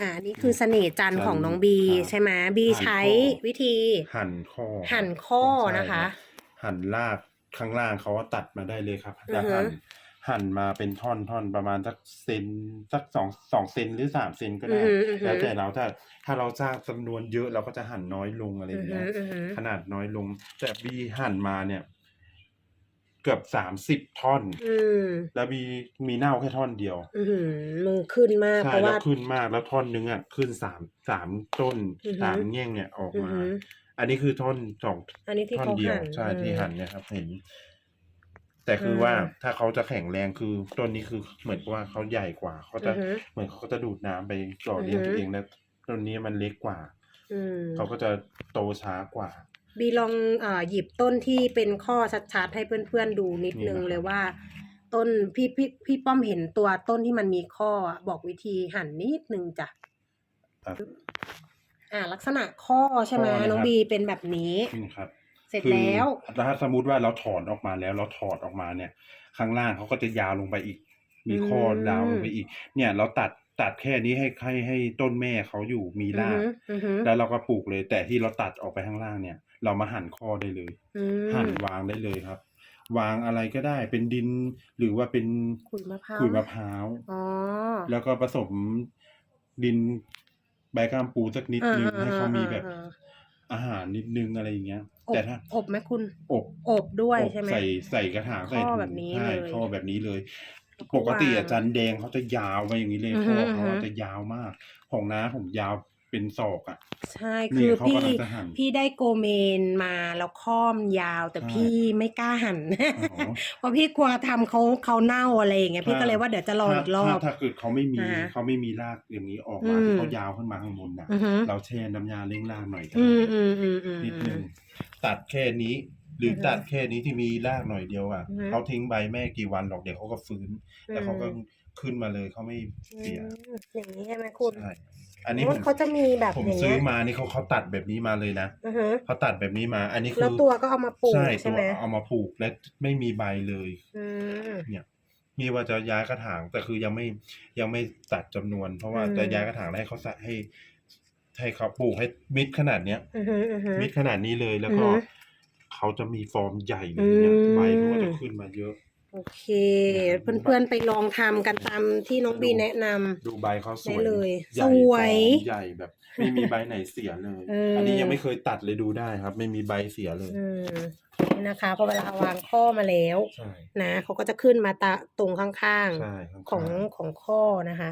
อ่าอันนี่คือเสน่ห์จันทร์ของน้องบีครับใช่ไหมบีใช้หั่นข้อวิธี หั่นข้อหั่นข้อใช่นะคะ หั่นรากข้างล่างเขาก็ตัดมาได้เลยครับอือฮึจะหั่นหั่นมาเป็นท่อนท่อนประมาณสักเซนสักสองสองเซนหรือสามเซนก็อืได้อหืออือหืแล้วอแต่เราถ้าถ้าเราสร้างจำนวนเยอะเราก็จะหั่นน้อยลงอะไรออือย่างหืเงี้อยอือหือขนาดน้อยลง แต่บีหั่นมาเนี่ย เกือบสามสิบท่อน อืมแล้วบีมีเน่าแค่ท่อนเดียวอือหือมือขึ้นมากใช่เพราะแล้วว่า ขึ้นมากแล้วท่อนนึงอะขึ้นสามสามต้นอือฮึสามแง่งเนี่ยออกอือมา หืออันนี้คือท่อนสอง อันนี้ที่ท่อนเขาเดียวหั่นใช่อืม ที่หั่นเนี่ยครับเห็นแต่คือเออว่าถ้าเขาจะแข็งแรงคือต้นนี้คือเหมือนกับว่าเขาใหญ่กว่าเขาจะอือฮึเหมือนเขาก็จะดูดน้ำไปหล่อเลี้ยงอือฮึ ตัวเองแล้วต้นนี้มันเล็กกว่า อืม เขาก็จะโตช้ากว่า บีลองเอ่อหยิบต้นที่เป็นข้อชัดๆให้เพื่อนๆดูนิดนึงนี่นะครับเลยว่า ต้นพี่พี่พี่ป้อมเห็นตัวต้นที่มันมีข้ออะบอกวิธีหั่นนิดนึงจ้ะครับอ่า ลักษณะข้อใช่ไหมข้อนะครับน้องบีเป็นแบบนี้นี่ครับ เสร็จคือแล้วถ้าสมมติว่าเราถอนออกมาแล้วเราถอดออกมาเนี่ย ข้างล่างเขาก็จะยาวลงไปอีก มีข้ออืมยาวลงไปอีก เนี่ย เราตัด ตัดแค่นี้ให้ให้ให้ต้นแม่เขาอยู่มีรากอือหืออือหือแล้วเราก็ปลูกเลย แต่ที่เราตัดออกไปข้างล่างเนี่ย เรามาหั่นข้อได้เลยอืมหั่นวางได้เลยครับ วางอะไรก็ได้เป็นดินหรือว่าเป็นขุยมะพร้าวขุยมะพร้าวอ๋อแล้วก็ผสมดินใบกล้ามปูสักนิดนึงอ่าให้เขามีแบบอ่าอาหารนิดนึงอะไรอย่างเงี้ยอบแต่ถ้าอบไหมคุณ อบ อบด้วยอบใช่ไหมใส่ใส่กระถางใส่ข้อถุงแบบนี้ใช่เลยข้อแบบนี้เลยแล้วก็ ปกติวางอาจารย์แดงเขาจะยาวมาอย่างนี้เลยอือข้ฮึอเขาอือฮึจะยาวมาก ของน้าผมยาวเป็นศอกอะ ใช่นี่คือเขาพี่กำลังจะหั่นพี่ได้โกเมนมาแล้วค้อมยาวแต่ใช่พี่ไม่กล้าหั่นอ๋อเพราะพี่กลัวทำเขาเขาเน่าอะไรอย่างเงี้ยพี่ถ้าก็เลยว่าเดี๋ยวจะลองอีกรอบถ้าถ้าเกิดเขาไม่มีอ่าเขาไม่มีรากอย่างนี้ออกมาอืมที่เขายาวขึ้นมาข้างบนนะอือฮึเราแช่น้ำยาเล้งรากหน่อยก็อืได้มอืมอืมอืมนิดนึงตัดแค่นี้ หรือออฮึตัดแค่นี้ที่มีรากหน่อยเดียวอะอือฮึ เขาทิ้งใบแม่กี่วันหรอกเดี๋ยวเขาก็ฟื้นแล้วเขาก็อืมขึ้นมาเลยเขาไม่เสียอืมอย่างนี้ใช่ไหมคุณใช่อันนี้โอ้ผมเขาจะมีแบบผมอย่างซื้เงี้อยมานี่เขาเขาตัดแบบนี้มาเลยนะอือฮึเขาตัดแบบนี้มา อันนี้คืแล้วอตัวก็เอามาปลูกใช่ใช่ตัวไหมเอามาปลูกและไม่มีใบเลย อืมเนี่ยนี่ว่าจะย้ายกระถางแต่คือยังไม่ยังไม่ตัดจำนวน เพราะว่าอืม จะย้ายกระถางแล้วให้เขาใส่ให้ให้เขาปลูกให้มิดขนาดเนี้ย อือฮึอือฮึ มิดขนาดนี้เลยแล้วก็อือฮึ เขาจะมีฟอร์มใหญ่เลยเนี่ยอืมใบเขาก็จะขึ้นมาเยอะ โอเค เพื่อนๆไปลองทำกันตามที่น้องบีแนะนำ ดูใบเขาสได้วยเลยใหญ่สวย ฟอร์มใหญ่แบบ ไม่มีใบไหนเสียเลย เอออั อันนี้ยังไม่เคยตัดเลยดูได้ครับ ไม่มีใบเสียเลย อืมนี่นะคะพอเวลาวางข้อมาแล้ว ใช่นะเขาก็จะขึ้นมาตะตรงข้างใช่ข้างๆๆของของข้อนะคะ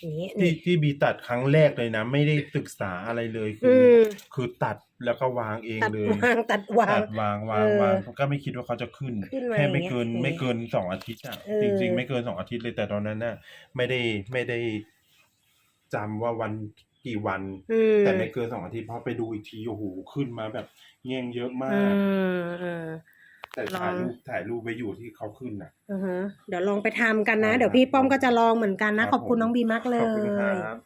อย่างนี้ที่นี่ที่บีตัดครั้งแรกเลยนะ ไม่ได้ศึกษาอะไรเลยคือือมคือตัดแล้วก็วางเองตัดเลย วางตัดวาง ตัดวางวางเออวางก็ไม่คิดว่าเขาจะขึ้นขึ้นมาแค่ไม่อย่างเงี้ยเกินนี่ไม่เกินสองอาทิตย์อะเออ จริง ๆ ไม่เกินสองอาทิตย์เลยแต่ตอนนั้นน่ะ ไม่ได้ไม่ได้จำว่าวันกี่วัน อืมแต่ไม่เกินสองอาทิตย์เพราะไปดูอีกทีโอ้โหขึ้นมาแบบเงี้ยงเยอะมาอืก มอืม แต่ถ่ายรูปถ่ายรูปไปอยู่ที่เขาขึ้นน่ะ อือฮะเดี๋ยวลองไปทำกันนะได้เดี๋ยวครับพี่ป้อมก็จะลองเหมือนกันนะครับขอบคุณผมน้องบีมากเลขอบคุณคย รับ